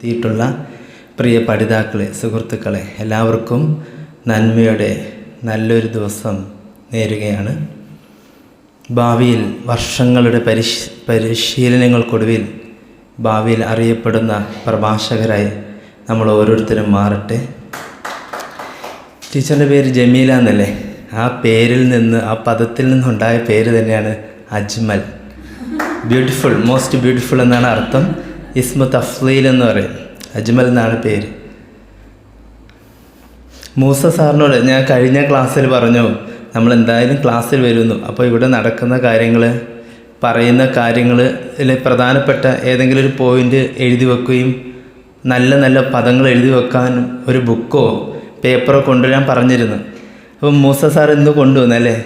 എത്തിയിട്ടുള്ള പ്രിയ പഠിതാക്കളെ സുഹൃത്തുക്കളെ എല്ലാവർക്കും നന്മയുടെ നല്ലൊരു ദിവസം നേരുകയാണ്. ഭാവിയിൽ വർഷങ്ങളുടെ പരിശ് പരിശീലനങ്ങൾക്കൊടുവിൽ ഭാവിയിൽ അറിയപ്പെടുന്ന പ്രഭാഷകരായി നമ്മൾ ഓരോരുത്തരും മാറട്ടെ. ടീച്ചറിന്റെ പേര് ജമീല എന്നല്ലേ? ആ പേരിൽ നിന്ന് ആ പദത്തിൽ നിന്നുണ്ടായ പേര് തന്നെയാണ് അജ്മൽ. ബ്യൂട്ടിഫുൾ മോസ്റ്റ് ബ്യൂട്ടിഫുൾ എന്നാണ് അർത്ഥം. ഇസ്മു തഫ്ലീൽ എന്ന് പറയും. അജ്മൽ എന്നാണ് പേര്. മൂസ സാറിനോട് ഞാൻ കഴിഞ്ഞ ക്ലാസ്സിൽ പറഞ്ഞു നമ്മൾ എന്തായാലും ക്ലാസ്സിൽ വരുന്നു. അപ്പോൾ ഇവിടെ നടക്കുന്ന കാര്യങ്ങൾ പറയുന്ന കാര്യങ്ങളിൽ പ്രധാനപ്പെട്ട ഏതെങ്കിലും ഒരു പോയിന്റ് എഴുതി വെക്കുകയും നല്ല നല്ല പദങ്ങൾ എഴുതി വെക്കാനും ഒരു ബുക്കോ പേപ്പറോ കൊണ്ടുവരാൻ പറഞ്ഞിരുന്നു. അപ്പം മൂസ സാർ ഇന്ന് കൊണ്ടുവന്നല്ലേ?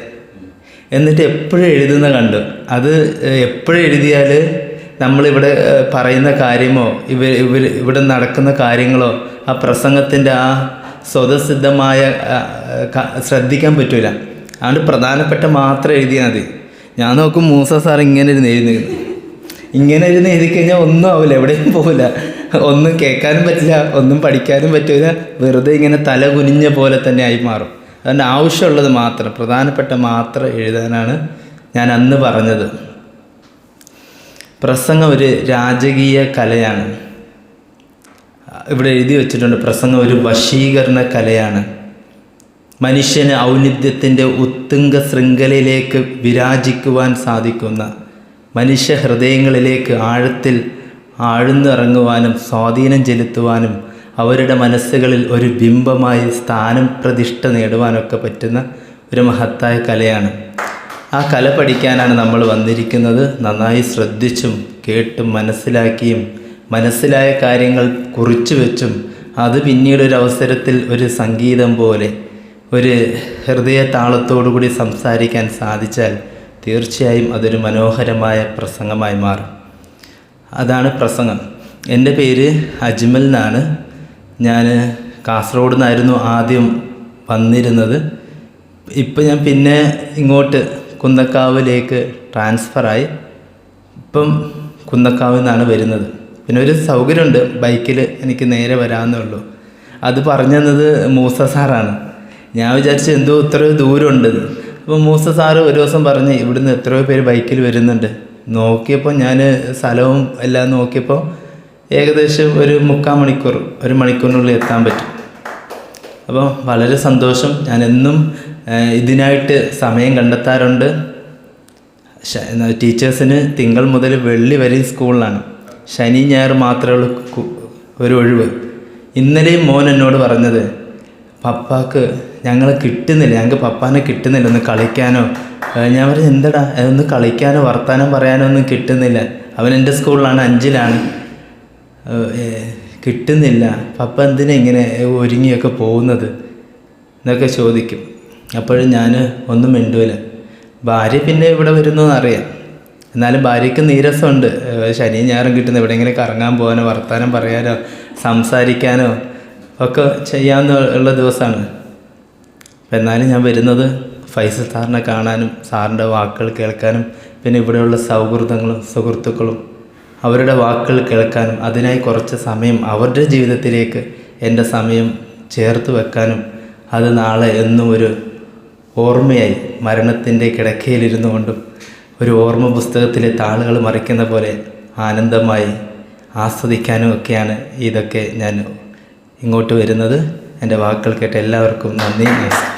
എന്നിട്ട് എപ്പോഴും എഴുതുന്ന കണ്ടു. അത് എപ്പോഴും എഴുതിയാൽ നമ്മളിവിടെ പറയുന്ന കാര്യമോ ഇവർ ഇവർ ഇവിടെ നടക്കുന്ന കാര്യങ്ങളോ ആ പ്രസംഗത്തിന്റെ ആ സ്വതസിദ്ധമായ ശ്രദ്ധിക്കാൻ പറ്റൂല. അതുകൊണ്ട് പ്രധാനപ്പെട്ട മാത്രം എഴുതിയാൽ മതി. ഞാൻ നോക്കും മൂസ സാർ ഇങ്ങനെ ഇരുന്ന് എഴുതി ഇങ്ങനെ ഇരുന്ന് എഴുതി കഴിഞ്ഞാൽ ഒന്നും ആവില്ല എവിടെയും പോകില്ല ഒന്നും കേൾക്കാനും പറ്റില്ല ഒന്നും പഠിക്കാനും പറ്റില്ല വെറുതെ ഇങ്ങനെ തല കുനിഞ്ഞ പോലെ തന്നെ ആയി മാറും. അതുകൊണ്ട് ആവശ്യമുള്ളത് മാത്രം പ്രധാനപ്പെട്ട മാത്രം എഴുതാനാണ് ഞാൻ അന്ന് പറഞ്ഞത്. പ്രസംഗം ഒരു രാജകീയ കലയാണ്. ഇവിടെ എഴുതി വച്ചിട്ടുണ്ട് പ്രസംഗം ഒരു വശീകരണ കലയാണ്. മനുഷ്യന് ഔന്നിത്യത്തിന്റെ ഉത്തുംഗ ശൃംഖലയിലേക്ക് വിരാജിക്കുവാൻ സാധിക്കുന്ന മനുഷ്യ ഹൃദയങ്ങളിലേക്ക് ആഴത്തിൽ ആഴ്ന്നിറങ്ങുവാനും സ്വാധീനം ചെലുത്തുവാനും അവരുടെ മനസ്സുകളിൽ ഒരു ബിംബമായി സ്ഥാനം പ്രതിഷ്ഠ നേടുവാനൊക്കെ പറ്റുന്ന ഒരു മഹത്തായ കലയാണ്. ആ കല പഠിക്കാനാണ് നമ്മൾ വന്നിരിക്കുന്നത്. നന്നായി ശ്രദ്ധിച്ചും കേട്ടും മനസ്സിലാക്കിയും മനസ്സിലായ കാര്യങ്ങൾ കുറിച്ചു വെച്ചും അത് പിന്നീട് ഒരു അവസരത്തിൽ ഒരു സംഗീതം പോലെ ഒരു ഹൃദയ താളത്തോടുകൂടി സംസാരിക്കാൻ സാധിച്ചാൽ തീർച്ചയായും അതൊരു മനോഹരമായ പ്രസംഗമായി മാറും. അതാണ് പ്രസംഗം. എന്റെ പേര് അജ്മൽ എന്നാണ്. ഞാൻ കാസർഗോഡ് നിന്നായിരുന്നു ആദ്യം വന്നിരുന്നത്. ഇപ്പം ഞാൻ പിന്നെ ഇങ്ങോട്ട് കുന്നക്കാവിലേക്ക് ട്രാൻസ്ഫറായി ഇപ്പം കുന്നക്കാവിൽ നിന്നാണ് വരുന്നത്. പിന്നെ ഒരു സൗകര്യമുണ്ട് ബൈക്കിൽ എനിക്ക് നേരെ വരാമെന്നേ ഉള്ളൂ. അത് പറഞ്ഞു തന്നത് മൂസ സാറാണ്. ഞാൻ വിചാരിച്ചു എന്തോ ഇത്രയോ ദൂരമുണ്ട്. അപ്പോൾ മൂസ സാറ് ഒരു ദിവസം പറഞ്ഞ് ഇവിടുന്ന് എത്രയോ പേര് ബൈക്കിൽ വരുന്നുണ്ട്. നോക്കിയപ്പോൾ ഞാൻ സ്ഥലവും എല്ലാം നോക്കിയപ്പോൾ ഏകദേശം ഒരു മുക്കാൽ മണിക്കൂർ ഒരു മണിക്കൂറിനുള്ളിൽ എത്താൻ പറ്റും. അപ്പോൾ വളരെ സന്തോഷം. ഞാൻ എന്നും ഇതിനായിട്ട് സമയം കണ്ടെത്താറുണ്ട്. ടീച്ചേഴ്സിന് തിങ്കൾ മുതൽ വെള്ളി വരെ സ്കൂളിലാണ്. ശനി ഞായർ മാത്രമേ ഉള്ളൂ ഒരു ഒഴിവ്. ഇന്നലെയും മോൻ എന്നോട് പറഞ്ഞത് പപ്പാക്ക് ഞങ്ങൾ കിട്ടുന്നില്ല ഞങ്ങൾക്ക് പപ്പാനെ കിട്ടുന്നില്ല ഒന്ന് കളിക്കാനോ. ഞാൻ പറഞ്ഞു എന്തടാ? ഒന്ന് കളിക്കാനോ വർത്താനം പറയാനോ ഒന്നും കിട്ടുന്നില്ല. അവൻ എന്റെ സ്കൂളിലാണ് അഞ്ചിലാണ്. കിട്ടുന്നില്ല. പപ്പ എന്തിനാ ഇങ്ങനെ ഒരുങ്ങിയൊക്കെ പോകുന്നത്? എന്നൊക്കെ ചോദിക്കും. അപ്പോഴും ഞാൻ ഒന്നും മിണ്ടൂല. ഭാര്യ പിന്നെ ഇവിടെ വരുന്നു എന്നറിയാം എന്നാലും ഭാര്യയ്ക്ക് നീരസമുണ്ട്. ശനിയും ഞായറും കിട്ടുന്ന എവിടെയെങ്കിലും കറങ്ങാൻ പോകാനോ വർത്താനം പറയാനോ സംസാരിക്കാനോ ഒക്കെ ചെയ്യാമെന്ന് ഉള്ള ദിവസമാണ്. എന്നാലും ഞാൻ വരുന്നത് ഫൈസൽ സാറിനെ കാണാനും സാറിന്റെ വാക്കുകൾ കേൾക്കാനും പിന്നെ ഇവിടെയുള്ള സൗഹൃദങ്ങളും സുഹൃത്തുക്കളും അവരുടെ വാക്കുകൾ കേൾക്കാനും അതിനായി കുറച്ച് സമയം അവരുടെ ജീവിതത്തിലേക്ക് എന്റെ സമയം ചേർത്ത് വെക്കാനും അത് നാളെ എന്നും ഒരു ഓർമ്മയായി മരണത്തിന്റെ കിടക്കയിലിരുന്നു കൊണ്ടും ഒരു ഓർമ്മ പുസ്തകത്തിലെ താളുകൾ മറിക്കുന്ന പോലെ ആനന്ദമായി ആസ്വദിക്കാനും ഒക്കെയാണ് ഇതൊക്കെ ഞാൻ ഇങ്ങോട്ട് വരുന്നത്. എന്റെ വാക്കുകൾ കേട്ട എല്ലാവർക്കും നന്ദി നമസ്കാരം.